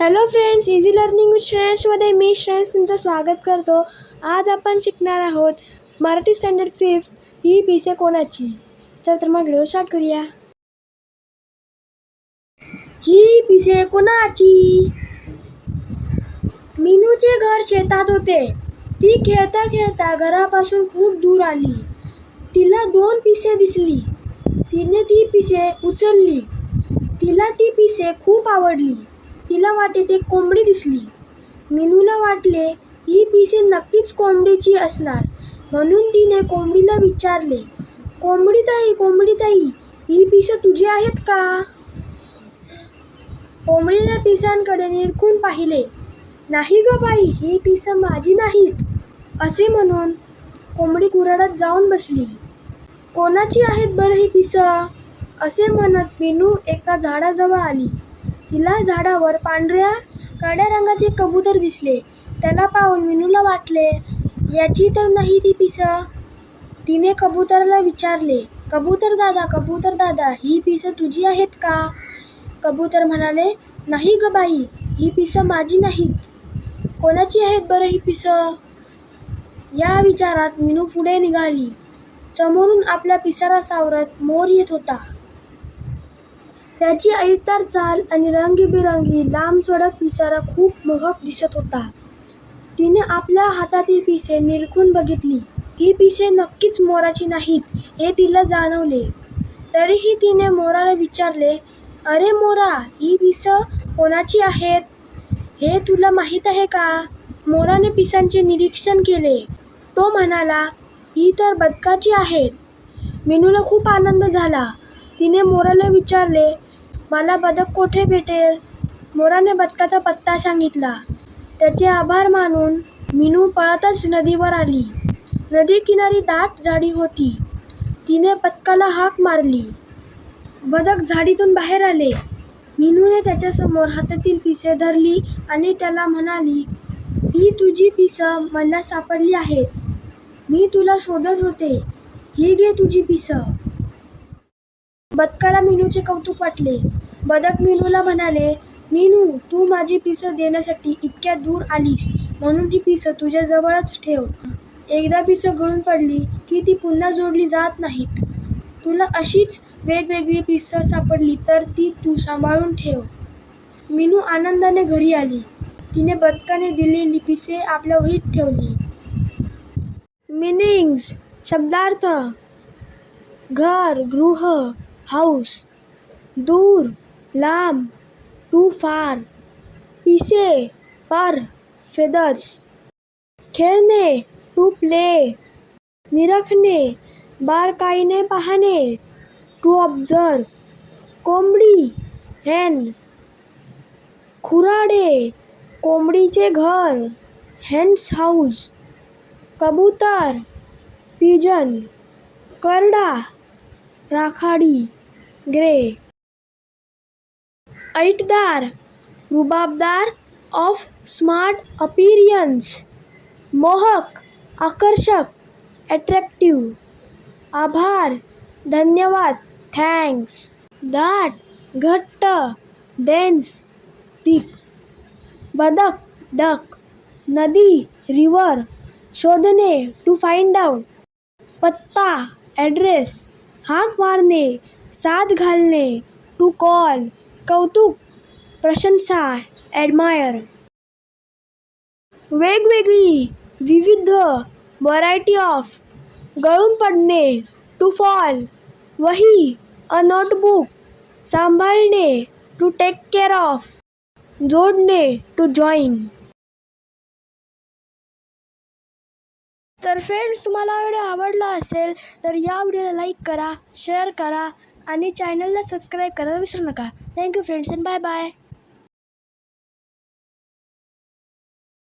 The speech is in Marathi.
Hello friends easy learning with श्रेयसमध्ये मी श्रेयस तुमचं स्वागत करतो. आज आपण शिकणार आहोत मराठी स्टँडर्ड फिफ्थ ही पिसे कोणाची? चल तर मग व्हिडिओ स्टार्ट करूया. ही पिसे कोणाची? मीनूचे घर शेतात होते. ती खेळता खेळता घरापासून खूप दूर आली. तिला दोन पिसे दिसली. तिने ती पिसे उचलली. तिला ती पिसे खूप आवडली. तिला वाटेत एक कोंबडी दिसली. मिनूला वाटले ही पिसे नक्कीच कोंबडीची असणार. म्हणून तिने कोंबडीला विचारले कोंबडी ताई कोंबडी ताई ही पिसे तुझी आहेत का? कोंबडीने पिसांकडे निरखून पाहिले नाही ग बाई ही पिसं माझी नाहीत असे म्हणून कोंबडी कुऱ्हाडात जाऊन बसली. कोणाची आहेत बरं ही पिसं? असे म्हणत मिनू एका झाडाजवळ आली. तिला झाडावर पांढऱ्या काळ्या रंगाचे कबूतर दिसले. त्याला पाहून मिनूला वाटले याची तर नाही ती पिसं. तिने कबूतरला विचारले कबूतर दादा कबूतर दादा ही पिसं तुझी आहेत का? कबूतर म्हणाले नाही ग बाई ही पिसं माझी नाहीत. कोणाची आहेत बरं ही पिसं? या विचारात मिनू पुढे निघाली. समोरून आपल्या पिसारा सावरत मोर येत होता. त्याची ऐटदार चाल आणि रंगीबिरंगी लांब सडक पिसारा खूप मोहक दिसत होता. तिने आपल्या हातातील पिसे निरखून बघितली. ही पिसे नक्कीच मोराची नाहीत हे तिला जाणवले. तरीही तिने मोराला विचारले अरे मोरा ही पिसं कोणाची आहेत? हे तुला माहीत आहे का? मोराने पिसांचे निरीक्षण केले. तो म्हणाला ही तर बदकाची आहेत. मेनूला खूप आनंद झाला. तिने मोराला विचारले मला बदक कोठे भेटेल? मोराने बदकाचा पत्ता सांगितला. त्याचे आभार मानून मिनू पळतच नदीवर आली. नदी किनारी दाट झाडी होती. तिने बदकाला हाक मारली. बदक झाडीतून बाहेर आले. मिनूने त्याच्यासमोर हातातील पिसे धरली आणि त्याला म्हणाली ही तुझी पिसं मला सापडली आहेत. मी तुला शोधत होते. ही घे तुझी पिसं. बदकाला मिनूचे कौतुक वाटले. बदक मिनूला म्हणाले मिनू तू माझी पिसं देण्यासाठी इतक्या दूर आलीस म्हणून ही पिसं तुझ्या जवळच ठेव. एकदा पिसं गळून पडली की ती पुन्हा जोडली जात नाहीत. तुला अशीच वेगवेगळी पिसं सापडली तर ती तू सांभाळून ठेव. मिनू आनंदाने घरी आली. तिने बदकाने दिलेली पिसे आपल्या वहीत ठेवली. मिनिंग्स शब्दार्थ घर गृह हाऊस दूर लांब टू फार पिसे पर फेदर्स खेळणे टू प्ले निरखणे बारकाईने पाहणे टू ऑब्झर्व कोंबडी हेन खुराडे कोंबडीचे घर हेन्स हाऊस कबूतर पिजन करडा राखाडी. ग्रे ऐटदार रुबाबदार ऑफ स्मार्ट अपिरियन्स मोहक आकर्षक अट्रॅक्टिव्ह आभार धन्यवाद थँक्स दाट घट्ट डेन्स स्टिक बदक डक नदी रिवर शोधणे टू फाइंड आउट पत्ता ॲड्रेस हाक मारणे साथ घालणे टू कॉल कौतुक प्रशंसा ॲडमायर वेगवेगळी विविध व्हरायटी ऑफ गळून पडणे टू फॉल वही अ नोटबुक सांभाळणे टू टेक केअर ऑफ जोडणे टू जॉईन तर फ्रेंड्स तुम्हाला व्हिडिओ आवडला असेल तर या व्हिडिओला लाईक करा शेअर करा आणि चॅनलला सबस्क्राईब करायला विसरू नका. Thank you friends and bye bye